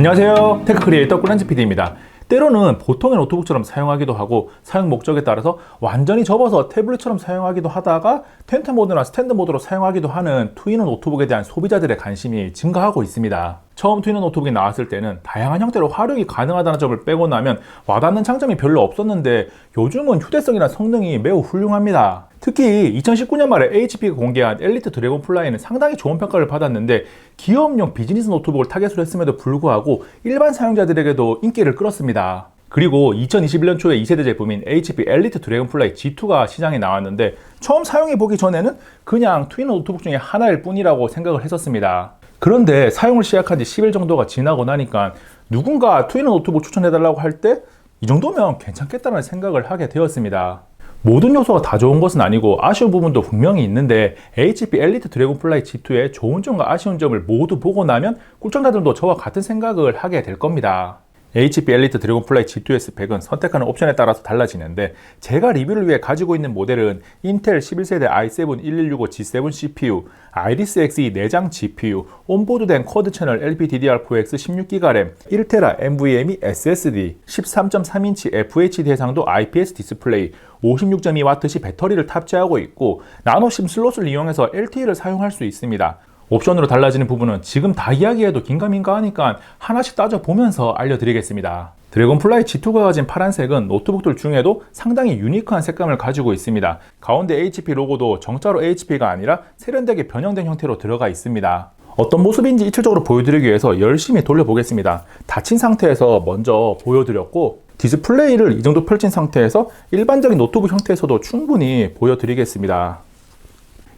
안녕하세요. 테크 크리에이터 꾸란지 PD입니다. 때로는 보통의 노트북처럼 사용하기도 하고 사용 목적에 따라서 완전히 접어서 태블릿처럼 사용하기도 하다가 텐트 모드나 스탠드 모드로 사용하기도 하는 트위너 노트북에 대한 소비자들의 관심이 증가하고 있습니다. 처음 트위너 노트북이 나왔을 때는 다양한 형태로 활용이 가능하다는 점을 빼고 나면 와닿는 장점이 별로 없었는데 요즘은 휴대성이나 성능이 매우 훌륭합니다. 특히 2019년 말에 HP가 공개한 엘리트 드래곤 플라이는 상당히 좋은 평가를 받았는데 기업용 비즈니스 노트북을 타겟으로 했음에도 불구하고 일반 사용자들에게도 인기를 끌었습니다. 그리고 2021년 초에 2세대 제품인 HP 엘리트 드래곤 플라이 G2가 시장에 나왔는데 처음 사용해 보기 전에는 그냥 트윈 노트북 중에 하나일 뿐이라고 생각을 했었습니다. 그런데 사용을 시작한 지 10일 정도가 지나고 나니까 누군가 트윈 노트북 추천해달라고 할 때 이 정도면 괜찮겠다는 생각을 하게 되었습니다. 모든 요소가 다 좋은 것은 아니고 아쉬운 부분도 분명히 있는데 HP 엘리트 드래곤 플라이 G2의 좋은 점과 아쉬운 점을 모두 보고 나면 꿀청자들도 저와 같은 생각을 하게 될 겁니다. HP 엘리트 드래곤 플라이 G2의 스펙은 선택하는 옵션에 따라서 달라지는데 제가 리뷰를 위해 가지고 있는 모델은 인텔 11세대 i7 1165 G7 CPU, 아이리스 Xe 내장 GPU, 온보드된 쿼드 채널 LPDDR4X 16GB 램, 1TB NVMe SSD, 13.3인치 FHD 해상도 IPS 디스플레이, 56.2W시 배터리를 탑재하고 있고 나노심 슬롯을 이용해서 LTE를 사용할 수 있습니다. 옵션으로 달라지는 부분은 지금 다 이야기해도 긴가민가 하니까 하나씩 따져보면서 알려드리겠습니다. 드래곤 플라이 G2가 가진 파란색은 노트북들 중에도 상당히 유니크한 색감을 가지고 있습니다. 가운데 HP 로고도 정자로 HP가 아니라 세련되게 변형된 형태로 들어가 있습니다. 어떤 모습인지 이틀적으로 보여드리기 위해서 열심히 돌려보겠습니다. 닫힌 상태에서 먼저 보여드렸고 디스플레이를 이 정도 펼친 상태에서 일반적인 노트북 형태에서도 충분히 보여드리겠습니다.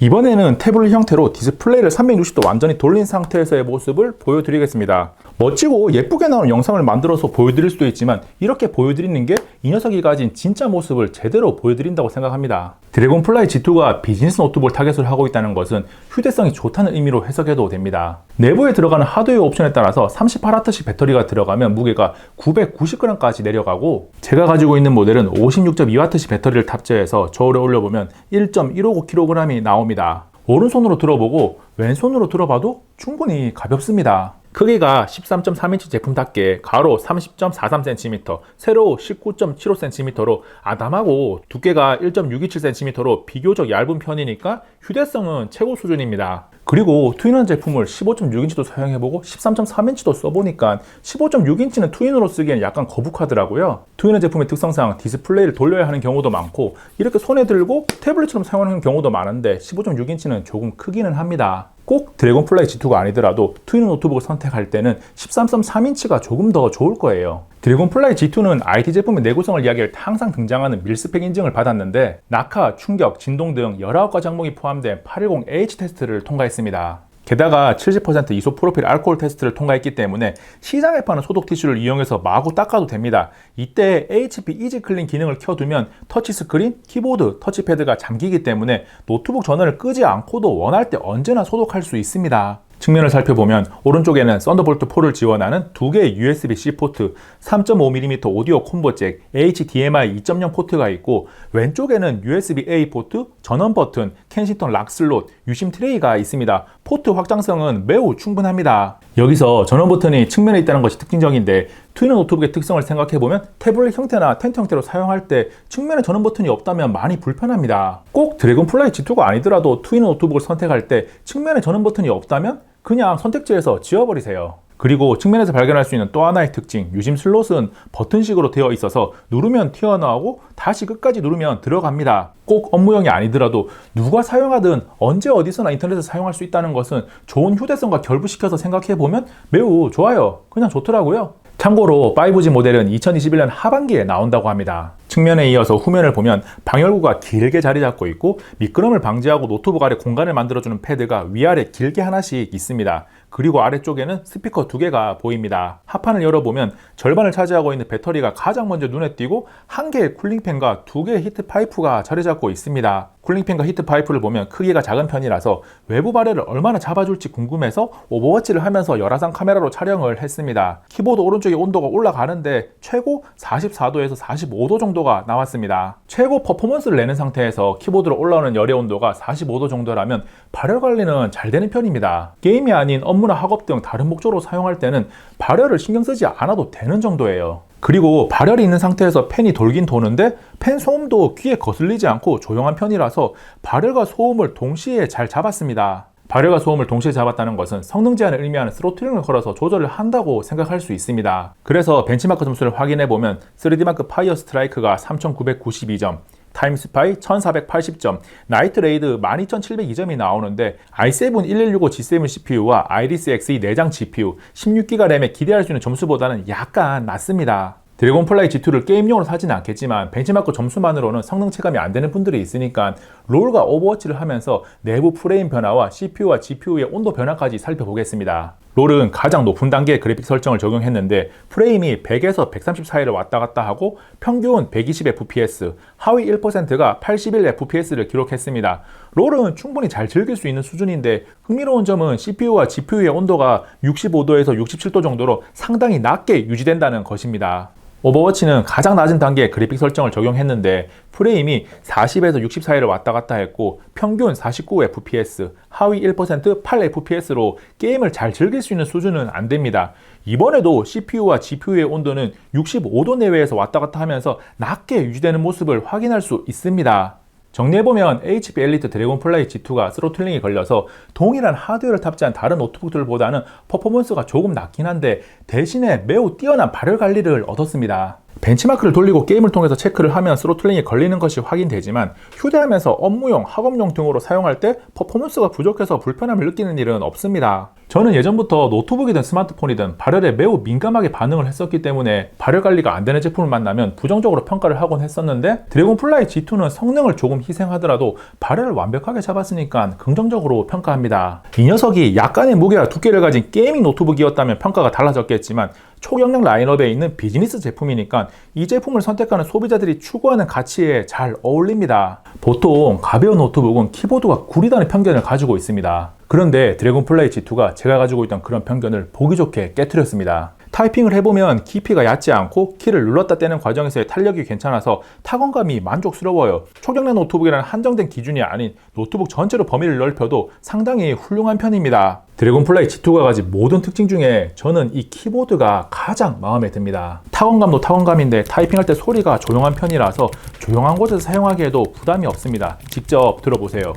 이번에는 태블릿 형태로 디스플레이를 360도 완전히 돌린 상태에서의 모습을 보여드리겠습니다. 멋지고 예쁘게 나오는 영상을 만들어서 보여드릴 수도 있지만 이렇게 보여드리는 게 이 녀석이 가진 진짜 모습을 제대로 보여드린다고 생각합니다. 드래곤 플라이 G2가 비즈니스 노트북을 타겟을 하고 있다는 것은 휴대성이 좋다는 의미로 해석해도 됩니다. 내부에 들어가는 하드웨어 옵션에 따라서 38W씩 배터리가 들어가면 무게가 990g까지 내려가고 제가 가지고 있는 모델은 56.2W씩 배터리를 탑재해서 저울에 올려보면 1.159kg이 나옵니다. 오른손으로 들어보고 왼손으로 들어봐도 충분히 가볍습니다. 크기가 13.3인치 제품답게 가로 30.43cm, 세로 19.75cm로 아담하고 두께가 1.627cm로 비교적 얇은 편이니까 휴대성은 최고 수준입니다. 그리고 트윈원 제품을 15.6인치도 사용해보고 13.3인치도 써보니까 15.6인치는 트윈으로 쓰기엔 약간 거북하더라고요. 트윈원 제품의 특성상 디스플레이를 돌려야 하는 경우도 많고 이렇게 손에 들고 태블릿처럼 사용하는 경우도 많은데 15.6인치는 조금 크기는 합니다. 꼭 드래곤 플라이 G2가 아니더라도 트윈 노트북을 선택할 때는 13.3인치가 조금 더 좋을 거예요. 드래곤 플라이 G2는 IT 제품의 내구성을 이야기할 때 항상 등장하는 밀스펙 인증을 받았는데 낙하, 충격, 진동 등 19가지 항목이 포함된 810H 테스트를 통과했습니다. 게다가 70% 이소 프로필 알코올 테스트를 통과했기 때문에 시장에 파는 소독 티슈를 이용해서 마구 닦아도 됩니다. 이때 HP 이지 클린 기능을 켜두면 터치 스크린, 키보드, 터치패드가 잠기기 때문에 노트북 전원을 끄지 않고도 원할 때 언제나 소독할 수 있습니다. 측면을 살펴보면 오른쪽에는 썬더볼트 4를 지원하는 두 개의 USB-C 포트, 3.5mm 오디오 콤보 잭, HDMI 2.0 포트가 있고 왼쪽에는 USB-A 포트, 전원 버튼, 켄시턴 락 슬롯, 유심 트레이가 있습니다. 포트 확장성은 매우 충분합니다. 여기서 전원 버튼이 측면에 있다는 것이 특징적인데 트윈 노트북의 특성을 생각해보면 태블릿 형태나 텐트 형태로 사용할 때 측면에 전원 버튼이 없다면 많이 불편합니다. 꼭 드래곤 플라이 G2가 아니더라도 트윈 노트북을 선택할 때 측면에 전원 버튼이 없다면 그냥 선택지에서 지워버리세요. 그리고 측면에서 발견할 수 있는 또 하나의 특징, 유심 슬롯은 버튼식으로 되어 있어서 누르면 튀어나오고 다시 끝까지 누르면 들어갑니다. 꼭 업무용이 아니더라도 누가 사용하든 언제 어디서나 인터넷에서 사용할 수 있다는 것은 좋은 휴대성과 결부시켜서 생각해보면 매우 좋아요. 그냥 좋더라고요. 참고로 5G 모델은 2021년 하반기에 나온다고 합니다. 측면에 이어서 후면을 보면 방열구가 길게 자리 잡고 있고 미끄럼을 방지하고 노트북 아래 공간을 만들어주는 패드가 위아래 길게 하나씩 있습니다. 그리고 아래쪽에는 스피커 두 개가 보입니다. 하판을 열어보면 절반을 차지하고 있는 배터리가 가장 먼저 눈에 띄고 한 개의 쿨링팬과 두 개의 히트 파이프가 자리 잡고 있습니다. 쿨링팬과 히트 파이프를 보면 크기가 작은 편이라서 외부 발열을 얼마나 잡아줄지 궁금해서 오버워치를 하면서 열화상 카메라로 촬영을 했습니다. 키보드 오른쪽에 온도가 올라가는데 최고 44도에서 45도 정도가 나왔습니다. 최고 퍼포먼스를 내는 상태에서 키보드로 올라오는 열의 온도가 45도 정도라면 발열 관리는 잘 되는 편입니다. 게임이 아닌 업무나 학업 등 다른 목적으로 사용할 때는 발열을 신경 쓰지 않아도 되는 정도예요. 그리고 발열이 있는 상태에서 팬이 돌긴 도는데 팬 소음도 귀에 거슬리지 않고 조용한 편이라서 발열과 소음을 동시에 잘 잡았습니다. 발열과 소음을 동시에 잡았다는 것은 성능 제한을 의미하는 스로틀링을 걸어서 조절을 한다고 생각할 수 있습니다. 그래서 벤치마크 점수를 확인해 보면 3D마크 파이어 스트라이크가 3992점, 타임스파이 1480점, 나이트 레이드 12702점이 나오는데 i7 1165 G7 CPU와 아이리스 Xe 내장 GPU 16기가 램에 기대할 수 있는 점수보다는 약간 낮습니다. 드래곤 플라이 G2를 게임용으로 사지는 않겠지만 벤치마크 점수만으로는 성능 체감이 안 되는 분들이 있으니까 롤과 오버워치를 하면서 내부 프레임 변화와 CPU와 GPU의 온도 변화까지 살펴보겠습니다. 롤은 가장 높은 단계의 그래픽 설정을 적용했는데 프레임이 100에서 130 사이를 왔다 갔다 하고 평균 120fps, 하위 1%가 81fps를 기록했습니다. 롤은 충분히 잘 즐길 수 있는 수준인데 흥미로운 점은 CPU와 GPU의 온도가 65도에서 67도 정도로 상당히 낮게 유지된다는 것입니다. 오버워치는 가장 낮은 단계의 그래픽 설정을 적용했는데 프레임이 40에서 60 사이를 왔다 갔다 했고 평균 49fps, 하위 1% 8fps로 게임을 잘 즐길 수 있는 수준은 안 됩니다. 이번에도 CPU와 GPU의 온도는 65도 내외에서 왔다 갔다 하면서 낮게 유지되는 모습을 확인할 수 있습니다. 정리해보면 HP 엘리트 드래곤 플라이 G2가 스로틀링이 걸려서 동일한 하드웨어를 탑재한 다른 노트북들보다는 퍼포먼스가 조금 낮긴 한데 대신에 매우 뛰어난 발열 관리를 얻었습니다. 벤치마크를 돌리고 게임을 통해서 체크를 하면 스로틀링이 걸리는 것이 확인되지만 휴대하면서 업무용, 학업용 등으로 사용할 때 퍼포먼스가 부족해서 불편함을 느끼는 일은 없습니다. 저는 예전부터 노트북이든 스마트폰이든 발열에 매우 민감하게 반응을 했었기 때문에 발열 관리가 안 되는 제품을 만나면 부정적으로 평가를 하곤 했었는데 드래곤 플라이 G2는 성능을 조금 희생하더라도 발열을 완벽하게 잡았으니까 긍정적으로 평가합니다. 이 녀석이 약간의 무게와 두께를 가진 게이밍 노트북이었다면 평가가 달라졌겠지만 초경량 라인업에 있는 비즈니스 제품이니까 이 제품을 선택하는 소비자들이 추구하는 가치에 잘 어울립니다. 보통 가벼운 노트북은 키보드가 구리다는 편견을 가지고 있습니다. 그런데 드래곤 플레이 G2가 제가 가지고 있던 그런 편견을 보기 좋게 깨뜨렸습니다. 타이핑을 해보면 키피가 얕지 않고 키를 눌렀다 떼는 과정에서의 탄력이 괜찮아서 타건감이 만족스러워요. 초경량 노트북이라는 한정된 기준이 아닌 노트북 전체로 범위를 넓혀도 상당히 훌륭한 편입니다. 드래곤 플라이 G2가 가진 모든 특징 중에 저는 이 키보드가 가장 마음에 듭니다. 타건감도 타건감인데 타이핑할 때 소리가 조용한 편이라서 조용한 곳에서 사용하기에도 부담이 없습니다. 직접 들어보세요.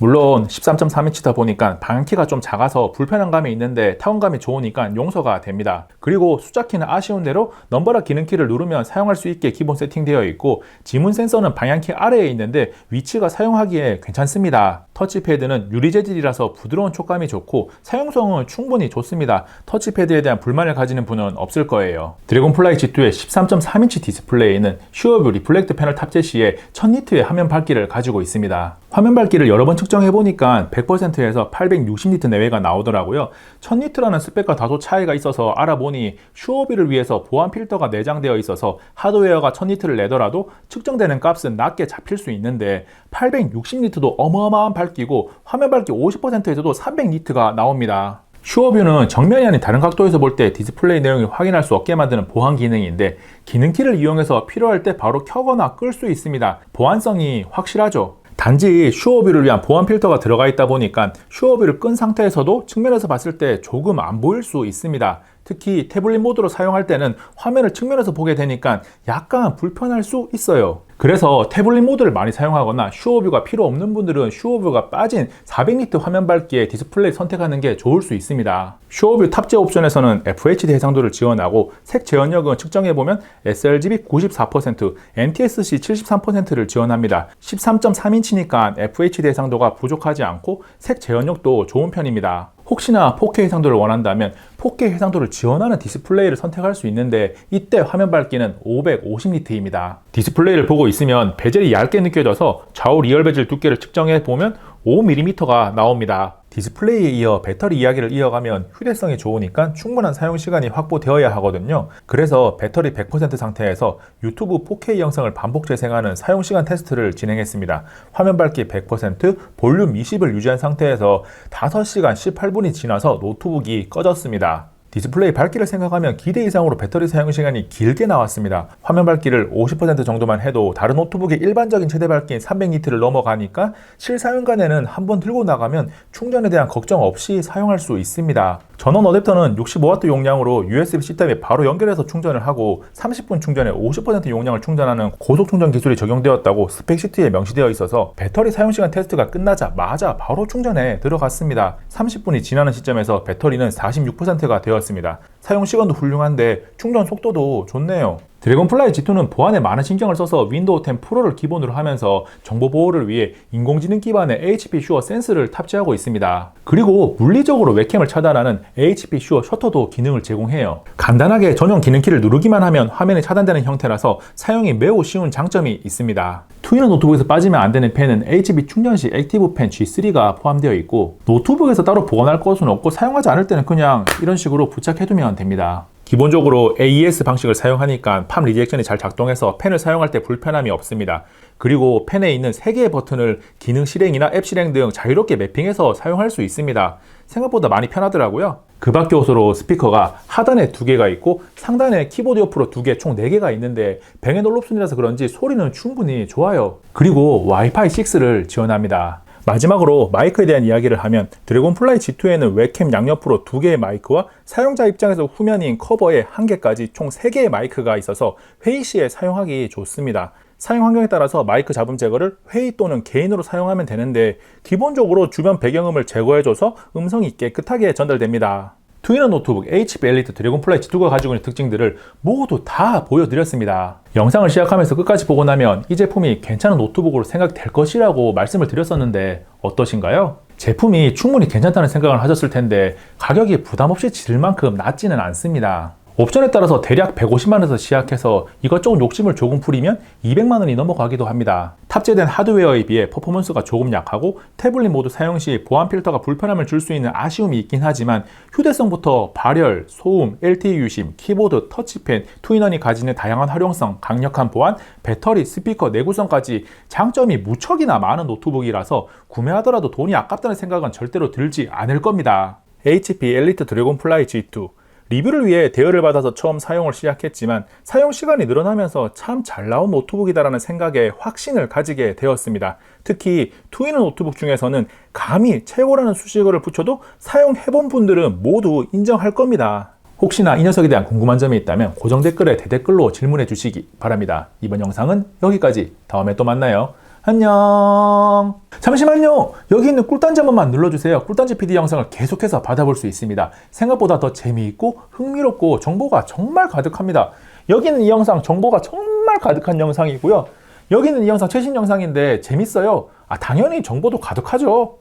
물론 13.3인치다 보니까 방향키가 좀 작아서 불편한 감이 있는데 타원감이 좋으니까 용서가 됩니다. 그리고 숫자키는 아쉬운 대로 넘버락 기능키를 누르면 사용할 수 있게 기본 세팅되어 있고 지문 센서는 방향키 아래에 있는데 위치가 사용하기에 괜찮습니다. 터치패드는 유리 재질이라서 부드러운 촉감이 좋고 사용성은 충분히 좋습니다. 터치패드에 대한 불만을 가지는 분은 없을 거예요. 드래곤 플라이 G2의 13.3인치 디스플레이는 슈어뷰 리플렉트 패널 탑재 시에 1000니트의 화면 밝기를 가지고 있습니다. 화면 밝기를 여러 번 측정해 보니까 100%에서 860니트 내외가 나오더라고요. 1000니트라는 스펙과 다소 차이가 있어서 알아보니 슈어비를 위해서 보안 필터가 내장되어 있어서 하드웨어가 1000니트를 내더라도 측정되는 값은 낮게 잡힐 수 있는데 860니트도 어마어마한 밝기고 화면 밝기 50%에서도 300니트가 나옵니다. 슈어뷰는 정면이 아닌 다른 각도에서 볼 때 디스플레이 내용을 확인할 수 없게 만드는 보안 기능인데 기능키를 이용해서 필요할 때 바로 켜거나 끌 수 있습니다. 보안성이 확실하죠. 단지 슈어뷰를 위한 보안 필터가 들어가 있다 보니까 슈어뷰를 끈 상태에서도 측면에서 봤을 때 조금 안 보일 수 있습니다. 특히 태블릿 모드로 사용할 때는 화면을 측면에서 보게 되니까 약간 불편할 수 있어요. 그래서 태블릿 모드를 많이 사용하거나 슈어뷰가 필요 없는 분들은 슈어뷰가 빠진 400니트 화면 밝기의 디스플레이 선택하는 게 좋을 수 있습니다. 슈어뷰 탑재 옵션에서는 FHD 해상도를 지원하고 색 재현력은 측정해보면 sRGB 94%, NTSC 73%를 지원합니다. 13.3인치니까 FHD 해상도가 부족하지 않고 색 재현력도 좋은 편입니다. 혹시나 4K 해상도를 원한다면 4K 해상도를 지원하는 디스플레이를 선택할 수 있는데 이때 화면 밝기는 550니트입니다. 디스플레이를 보고 있으면 베젤이 얇게 느껴져서 좌우 리얼 베젤 두께를 측정해 보면 5mm가 나옵니다. 디스플레이에 이어 배터리 이야기를 이어가면 휴대성이 좋으니까 충분한 사용 시간이 확보되어야 하거든요. 그래서 배터리 100% 상태에서 유튜브 4K 영상을 반복 재생하는 사용 시간 테스트를 진행했습니다. 화면 밝기 100%, 볼륨 20을 유지한 상태에서 5시간 18분이 지나서 노트북이 꺼졌습니다. 디스플레이 밝기를 생각하면 기대 이상으로 배터리 사용 시간이 길게 나왔습니다. 화면 밝기를 50% 정도만 해도 다른 노트북의 일반적인 최대 밝기인 300니트를 넘어가니까 실사용간에는 한 번 들고 나가면 충전에 대한 걱정 없이 사용할 수 있습니다. 전원 어댑터는 65W 용량으로 USB-C 타입에 바로 연결해서 충전을 하고 30분 충전에 50% 용량을 충전하는 고속 충전 기술이 적용되었다고 스펙 시트에 명시되어 있어서 배터리 사용 시간 테스트가 끝나자마자 바로 충전에 들어갔습니다. 30분이 지나는 시점에서 배터리는 46%가 되었습니다. 들었습니다. 사용 시간도 훌륭한데 충전 속도도 좋네요. 드래곤플라이 G2는 보안에 많은 신경을 써서 윈도우 10 프로를 기본으로 하면서 정보 보호를 위해 인공지능 기반의 HP 슈어 센스를 탑재하고 있습니다. 그리고 물리적으로 웹캠을 차단하는 HP 슈어 셔터도 기능을 제공해요. 간단하게 전용 기능키를 누르기만 하면 화면이 차단되는 형태라서 사용이 매우 쉬운 장점이 있습니다. 투이너 노트북에서 빠지면 안 되는 펜은 HB 충전 시 액티브 펜 G3가 포함되어 있고 노트북에서 따로 보관할 것은 없고 사용하지 않을 때는 그냥 이런 식으로 부착해두면 됩니다. 기본적으로 AES 방식을 사용하니까 팜 리젝션이 잘 작동해서 펜을 사용할 때 불편함이 없습니다. 그리고 펜에 있는 3개의 버튼을 기능 실행이나 앱 실행 등 자유롭게 매핑해서 사용할 수 있습니다. 생각보다 많이 편하더라고요. 그 밖에 옷으로 스피커가 하단에 두 개가 있고 상단에 키보드 옆으로 두 개, 총네 개가 있는데 뱅앤 올롭슨이라서 그런지 소리는 충분히 좋아요. 그리고 와이파이 6를 지원합니다. 마지막으로 마이크에 대한 이야기를 하면 드래곤 플라이 G2에는 웹캠 양옆으로 두 개의 마이크와 사용자 입장에서 후면인 커버에 한 개까지 총 세 개의 마이크가 있어서 회의 시에 사용하기 좋습니다. 사용 환경에 따라서 마이크 잡음 제거를 회의 또는 개인으로 사용하면 되는데 기본적으로 주변 배경음을 제거해줘서 음성이 깨끗하게 전달됩니다. 트위너 노트북 HP 엘리트 드래곤 플라이 G2가 가지고 있는 특징들을 모두 다 보여드렸습니다. 영상을 시작하면서 끝까지 보고 나면 이 제품이 괜찮은 노트북으로 생각될 것이라고 말씀을 드렸었는데 어떠신가요? 제품이 충분히 괜찮다는 생각을 하셨을 텐데 가격이 부담 없이 지를 만큼 낮지는 않습니다. 옵션에 따라서 대략 150만원에서 시작해서 이것저것 욕심을 조금 부리면 200만원이 넘어가기도 합니다. 탑재된 하드웨어에 비해 퍼포먼스가 조금 약하고 태블릿 모드 사용 시 보안 필터가 불편함을 줄 수 있는 아쉬움이 있긴 하지만 휴대성부터 발열, 소음, LTE 유심, 키보드, 터치펜, 투인원이 가지는 다양한 활용성, 강력한 보안, 배터리, 스피커, 내구성까지 장점이 무척이나 많은 노트북이라서 구매하더라도 돈이 아깝다는 생각은 절대로 들지 않을 겁니다. HP 엘리트 드래곤 플라이 G2 리뷰를 위해 대여를 받아서 처음 사용을 시작했지만 사용 시간이 늘어나면서 참 잘 나온 노트북이다라는 생각에 확신을 가지게 되었습니다. 특히 투이너 노트북 중에서는 감히 최고라는 수식어를 붙여도 사용해본 분들은 모두 인정할 겁니다. 혹시나 이 녀석에 대한 궁금한 점이 있다면 고정 댓글에 대댓글로 질문해 주시기 바랍니다. 이번 영상은 여기까지. 다음에 또 만나요. 안녕. 잠시만요. 여기 있는 꿀단지 한 번만 눌러주세요. 꿀단지 PD 영상을 계속해서 받아볼 수 있습니다. 생각보다 더 재미있고 흥미롭고 정보가 정말 가득합니다. 여기는 이 영상 정보가 정말 가득한 영상이고요. 여기는 이 영상 최신 영상인데 재밌어요. 아, 당연히 정보도 가득하죠.